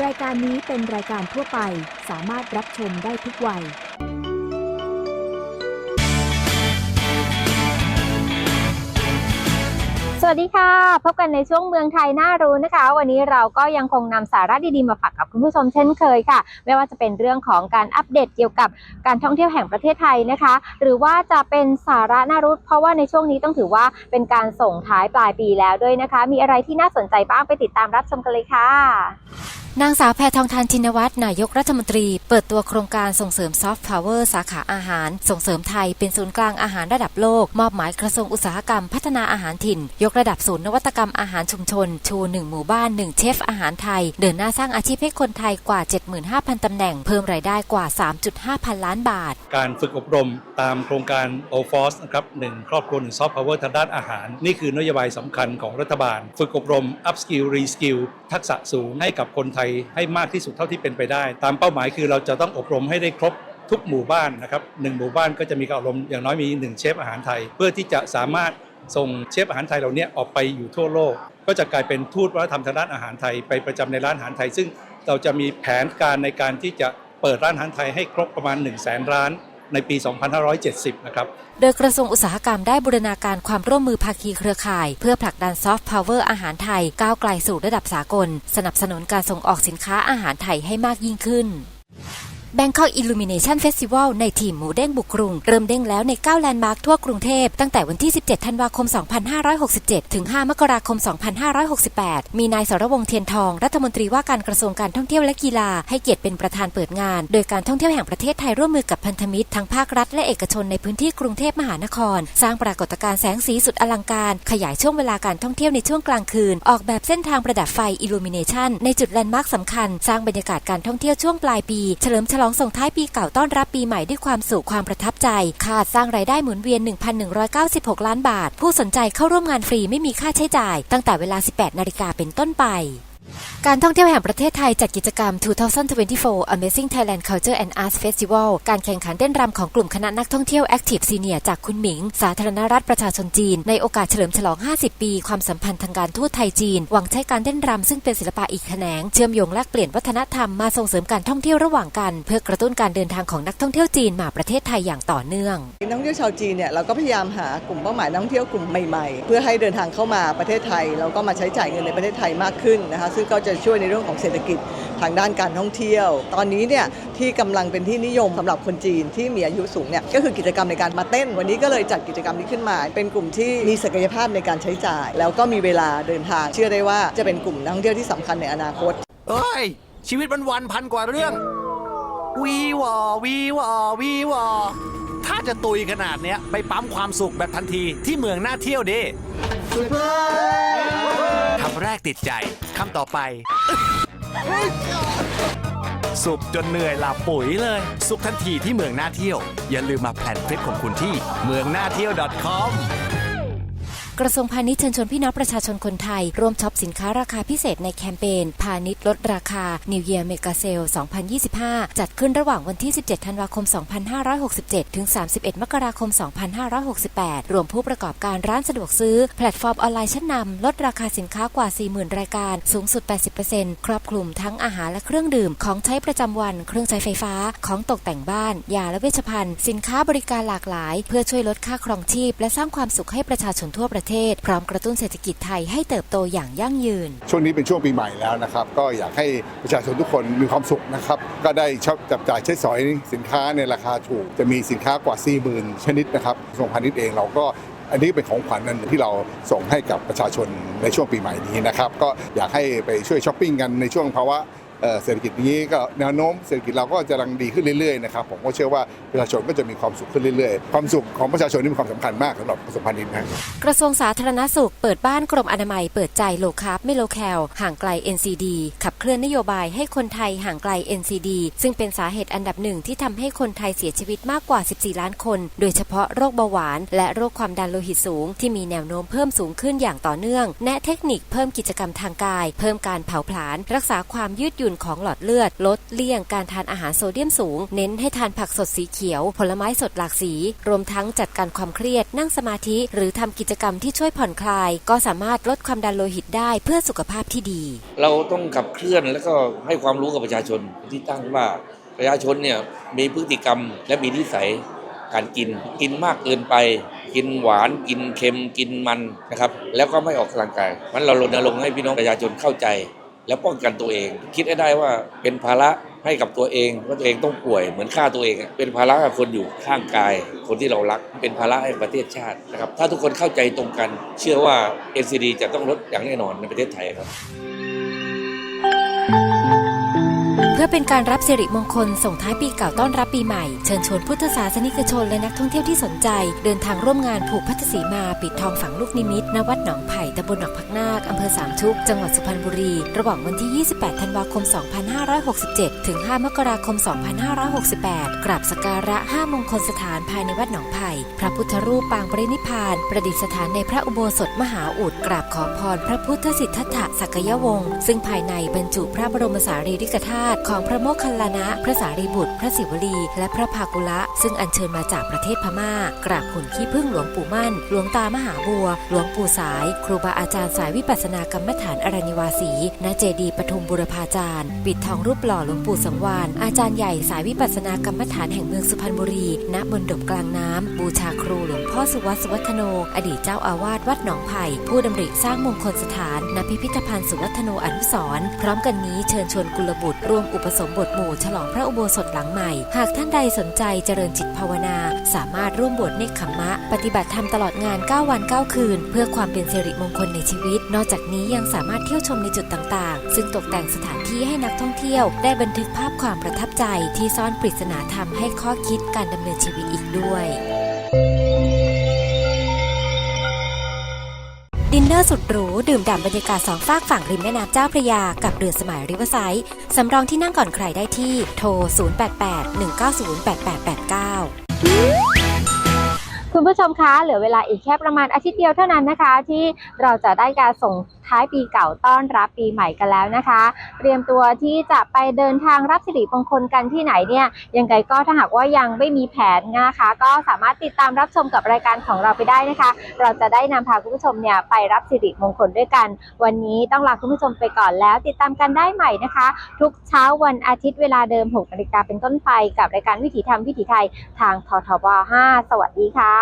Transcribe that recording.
รายการนี้เป็นรายการทั่วไปสามารถรับชมได้ทุกวัย สวัสดีค่ะ พบกันในช่วงเมืองไทยน่ารู้นะคะ วันนี้เราก็ยังคงนำสาระดีๆมาฝากกับคุณผู้ชมเช่นเคยค่ะ ไม่ว่าจะเป็นเรื่องของการอัปเดตเกี่ยวกับการท่องเที่ยวแห่งประเทศไทยนะคะ หรือว่าจะเป็นสาระน่ารู้เพราะว่าในช่วงนี้ต้องถือว่าเป็นการส่งท้ายปลายปีแล้วด้วยนะคะ มีอะไรที่น่าสนใจบ้างไปติดตามรับชมกันเลยค่ะ นางสาวแพทองทานชินวัตรนายกรัฐมนตรี เปิดตัวโครงการส่งเสริมซอฟต์พาวเวอร์สาขาอาหาร ส่งเสริมไทยเป็นศูนย์กลางอาหารระดับโลก มอบหมายกระทรวงอุตสาหกรรมพัฒนาอาหารถิ่น ยกระดับศูนย์นวัตกรรมอาหารชุมชน ชูหนึ่งหมู่บ้านหนึ่งเชฟอาหารไทย เดินหน้าสร้างอาชีพให้คนไทยกว่า 75,000 ตำแหน่ง เพิ่มรายได้กว่า 3.5 พันล้านบาท การฝึกอบรมตามโครงการ o f o r c e นะครับหนึ่งครอบครัวหนึ่งซอฟต์พาวเวอร์ทางด้านอาหาร นี่คือนโยบายสำคัญของรัฐบาล ฝึกอบรม up skill re skill ทักษะสูงให้กับคนไทยให้มากที่สุดเท่าที่เป็นไปได้ ตามเป้าหมายคือเราจะต้องอบรมให้ได้ครบทุกหมู่บ้านนะครับหนึ่งหมู่บ้านก็จะมีการอบรมอย่างน้อยมีหนึ่งเชฟอาหารไทย เพื่อที่จะสามารถส่งเชฟอาหารไทยเหล่านี้ออกไปอยู่ทั่วโลก ก็จะกลายเป็นทูตวัฒนธรรมทางด้านอาหารไทยไปประจำในร้านอาหารไทย ซึ่งเราจะมีแผนการในการที่จะเปิดร้านอาหารไทยให้ครบประมาณ 1 0 0 0 0แสนร้าน ในปี 2570 นะครับ โดยกระทรวงอุตสาหกรรมได้บูรณาการความร่วมมือภาคีเครือข่าย เพื่อผลักดันซอฟต์พาวเวอร์อาหารไทยก้าวไกลสู่ระดับสากล สนับสนุนการส่งออกสินค้าอาหารไทยให้มากยิ่งขึ้น Bangkok Illumination Festival ในทีมหมูเด้งบุกกรุง เริ่มเด้งแล้วใน 9 แลนด์มาร์คทั่วกรุงเทพตั้งแต่วันที่ 17 ธันวาคม 2567 ถึง 5 มกราคม 2568 มีนายสรวงเทียนทอง รัฐมนตรีว่าการกระทรวงการท่องเที่ยวและกีฬา ให้เกียรติเป็นประธานเปิดงาน โดยการท่องเที่ยวแห่งประเทศไทยร่วมมือกับพันธมิตรทั้งภาครัฐและเอกชนในพื้นที่กรุงเทพมหานคร สร้างปรากฏการณ์แสงสีสุดอลังการ ขยายช่วงเวลาการท่องเที่ยวในช่วงกลางคืน ออกแบบเส้นทางประดับไฟ Illumination ในจุดแลนด์มาร์คสำคัญ สร้างบรรยากาศการท่องเที่ยวช่วงปลายปี เฉลิมฉลองส่งท้ายปีเก่าต้อนรับปีใหม่ด้วยความสุขความประทับใจคาดสร้างรายได้หมุนเวียน 1,196 ล้านบาท ผู้สนใจเข้าร่วมงานฟรีไม่มีค่าใช้จ่าย ตั้งแต่เวลา 18 นาฬิกาเป็นต้นไป การท่องเที่ยวแห่งประเทศไทยจัดกิจกรรม 2024 Amazing Thailand Culture and Arts Festival การแข่งขันเต้นรำของกลุ่มคณะนักท่องเที่ยว Active Senior จากคุณหมิง สาธารณรัฐประชาชนจีน ในโอกาสเฉลิมฉลอง 50 ปี ความสัมพันธ์ทางการทูตไทยจีน หวังใช้การเต้นรำซึ่งเป็นศิลปะอีกแขนง เชื่อมโยงแลกเปลี่ยนวัฒนธรรมมาส่งเสริมการท่องเที่ยวระหว่างกัน เพื่อกระตุ้นการเดินทางของนักท่องเที่ยวจีนมาประเทศไทยอย่างต่อเนื่องนักท่องเที่ยวชาวจีนเนี่ยเราก็พยายามหากลุ่มเป้าหมายนักท่องเที่ยวกลุ่มใหม่ๆ เพื่อให้เดินทางเข้ามาประเทศไทยแล้วก็มาใช้จ่ายเงินในประเทศไทยมากขึ้นนะคะซึ่งก็จะช่วยในเรื่องของเศรษฐกิจทางด้านการท่องเที่ยว ตอนนี้เนี่ยที่กำลังเป็นที่นิยมสำหรับคนจีนที่มีอายุสูงเนี่ยก็คือกิจกรรมในการมาเต้น วันนี้ก็เลยจัดกิจกรรมนี้ขึ้นมา เป็นกลุ่มที่มีศักยภาพในการใช้จ่าย แล้วก็มีเวลาเดินทาง เชื่อได้ว่าจะเป็นกลุ่มนักท่องเที่ยวที่สำคัญในอนาคตเอ้ย ชีวิตวันวันพันกว่าเรื่องวีวอวีวอวีวอถ้าจะตุยขนาดเนี้ยไปปั๊มความสุขแบบทันทีที่เมืองน่าเที่ยวดิคำแรกติดใจคำต่อไป สุขจนเหนื่อยหลับปุ๋ยเลย สุขทันทีที่เมืองน่าเที่ยว อย่าลืมมาแพลนทริปของคุณที่เมืองน่าเที่ยว .com กระทรวงพาณิชย์เชิญชวนพี่น้องประชาชนคนไทย ร่วมช็อปสินค้าราคาพิเศษในแคมเปญพาณิชย์ลดราคา New Year Mega Sale 2025 จัดขึ้นระหว่างวันที่ 17 ธันวาคม 2567 ถึง 31 มกราคม 2568 รวมผู้ประกอบการร้านสะดวกซื้อ แพลตฟอร์มออนไลน์ชั้นนำลดราคาสินค้ากว่า 40,000 รายการ สูงสุด 80%ครอบคลุมทั้งอาหารและเครื่องดื่ม ของใช้ประจำวัน เครื่องใช้ไฟฟ้า ของตกแต่งบ้าน ยาและเวชภัณฑ์ สินค้าบริการหลากหลาย เพื่อช่วยลดค่าครองชีพ และสร้างความสุขให้ประชาชนทั่วประเทศ พร้อมกระตุ้นเศรษฐกิจไทยให้เติบโตอย่างยั่งยืน ช่วงนี้เป็นช่วงปีใหม่แล้วนะครับ ก็อยากให้ประชาชนทุกคนมีความสุขนะครับ ก็ได้ชอบจับจ่ายใช้สอยสินค้าในราคาถูก จะมีสินค้ากว่า 40,000 ชนิดนะครับกระทรวงพาณิชย์เองเราก็อันนี้เป็นของขวัญอันหนึ่งที่เราส่งให้กับประชาชนในช่วงปีใหม่นี้นะครับ ก็อยากให้ไปช่วยช้อปปิ้งกันในช่วงภาวะ เศรษฐกิจนี้ก็แนวโน้มเศรษฐกิจเราก็จะกำลังดีขึ้นเรื่อยๆนะครับผมก็เชื่อว่าประชาชนก็จะมีความสุขขึ้นเรื่อยๆ ความสุขของประชาชนนี่มีความสำคัญมากสำหรับกระทรวงพาณิชย์นะครับกระทรวงสาธารณสุขเปิดบ้านกรมอนามัยเปิดใจโลคาร์บไม่โลแคลห่างไกล NCD ขับเคลื่อนนโยบายให้คนไทยห่างไกล NCD ซึ่งเป็นสาเหตุอันดับหนึ่งที่ทำให้คนไทยเสียชีวิตมากกว่า 14 ล้านคน โดยเฉพาะโรคเบาหวาน และโรคความดันโลหิตสูง ที่มีแนวโน้มเพิ่มสูงขึ้นอย่างต่อเนื่อง แนะเทคนิคเพิ่มกิจกรรมทางกาย เพิ่มการเผาผลาญรักษาความยืดหยุ่นนของหลอดเลือด ลดเลี่ยงการทานอาหารโซเดียมสูง เน้นให้ทานผักสดสีเขียว ผลไม้สดหลากสี รวมทั้งจัดการความเครียด นั่งสมาธิ หรือทำกิจกรรมที่ช่วยผ่อนคลาย ก็สามารถลดความดันโลหิตได้เพื่อสุขภาพที่ดี เราต้องขับเคลื่อนแล้วก็ให้ความรู้กับประชาชนที่ตั้งว่าประชาชนเนี่ยมีพฤติกรรมและมีนิสัยการกินกินมากเกินไป กินหวานกินเค็มกินมันนะครับ แล้วก็ไม่ออกกำลังกายมันเรารณรงค์ให้พี่น้องประชาชนเข้าใจ แล้วป้องกันตัวเอง คิดให้ได้ว่าเป็นภาระให้กับตัวเองว่าตัวเองต้องป่วย เหมือนฆ่าตัวเอง เป็นภาระกับคนอยู่ข้างกาย คนที่เรารัก เป็นภาระให้ประเทศชาตินะครับถ้าทุกคนเข้าใจตรงกัน เชื่อว่า NCD จะต้องลดอย่างแน่นอนในประเทศไทยครับ พื่อเป็นการรับสิริมงคลส่งท้ายปีเก่าต้อนรับปีใหม่ เชิญชวนพุทธศาสนิกชนและนักท่องเที่ยวที่สนใจ เดินทางร่วมงานผูกพัทธสีมาปิดทองฝังลูกนิมิตณวัดหนองไผ่ตำบลหนองพักนาคอำเภอสามชุก จังหวัดสุพรรณบุรี ระหว่างวันที่ 28 ธันวาคม 2567 ถึง 5 มกราคม 2568 กราบสการะ 5 มงคลสถานภายในวัดหนองไผ่ พระพุทธรูปปางปรินิพพาน ประดิษฐานในพระอุโบสถมหาอุด กราบขอพร พระพุทธสิทธัตถะสักยวงศ์ซึ่งภายในบรรจุพระบรมสารีริกธาตุของพระโมคคัลลานะ พระสารีบุตร พระศิวลี และพระภากุละ ซึ่งอัญเชิญมาจากประเทศพม่า กราบหุ่นขี้ผึ้งหลวงปู่มั่น หลวงตามหาบัว หลวงปู่สาย ครูบาอาจารย์สายวิปัสสนากรรมฐานอรัญวาสี ณ เจดีย์ปทุมบุรพาจารย์ ปิดทองรูปหล่อหลวงปู่สังวานอาจารย์ใหญ่สายวิปัสสนากรรมฐานแห่งเมืองสุพรรณบุรี ณบนดบกลางน้ำ บูชาครูหลวงพ่อสุวัสดิ์สุวัฒโน อดีตเจ้าอาวาสวัดหนองไผ่ ผู้ดำริสร้างมงคลสถาน ณ พิพิธภัณฑ์สุวัฒโนอนุสรพร้อมกันนี้เชิญชวนกุลบุตรร่วมอุปสมบทหมู่ฉลองพระอุโบสถหลังใหม่ หากท่านใดสนใจเจริญจิตภาวนา สามารถร่วมบวชเนคขมมะ ปฏิบัติธรรมตลอดงาน 9 วัน 9 คืน เพื่อความเป็นสิริมงคลในชีวิต นอกจากนี้ยังสามารถเที่ยวชมในจุดต่างๆ ซึ่งตกแต่งสถานที่ให้นักท่องเที่ยว ได้บันทึกภาพความประทับใจที่ซ่อนปริศนาธรรมให้ข้อคิดการดำเนินชีวิตอีกด้วย เนอร์สุดหรู ดื่มด่ำบรรยากาศสองฝากฝั่งริมแม่น้ำเจ้าพระยา กับเรือสมัยริเวอร์ไซด์สำรองที่นั่งก่อนใครได้ที่โทร 0881908889 คุณผู้ชมคะ เหลือเวลาอีกแค่ประมาณอาทิตย์เดียวเท่านั้นนะคะ ที่เราจะได้การส่งท้ายปีเก่าต้อนรับปีใหม่กันแล้วนะคะ เตรียมตัวที่จะไปเดินทางรับสิริมงคลกันที่ไหนเนี่ยยังไงก็ถ้าหากว่ายังไม่มีแผนนะคะ ก็สามารถติดตามรับชมกับรายการของเราไปได้นะคะ เราจะได้นำพาคุณผู้ชมเนี่ยไปรับสิริมงคลด้วยกัน วันนี้ต้องลาคุณผู้ชมไปก่อนแล้ว ติดตามกันได้ใหม่นะคะ ทุกเช้าวันอาทิตย์เวลาเดิม6นาฬิกาเป็นต้นไปกับรายการวิถีธรรมวิถีไทยทางททบ5สวัสดีค่ะ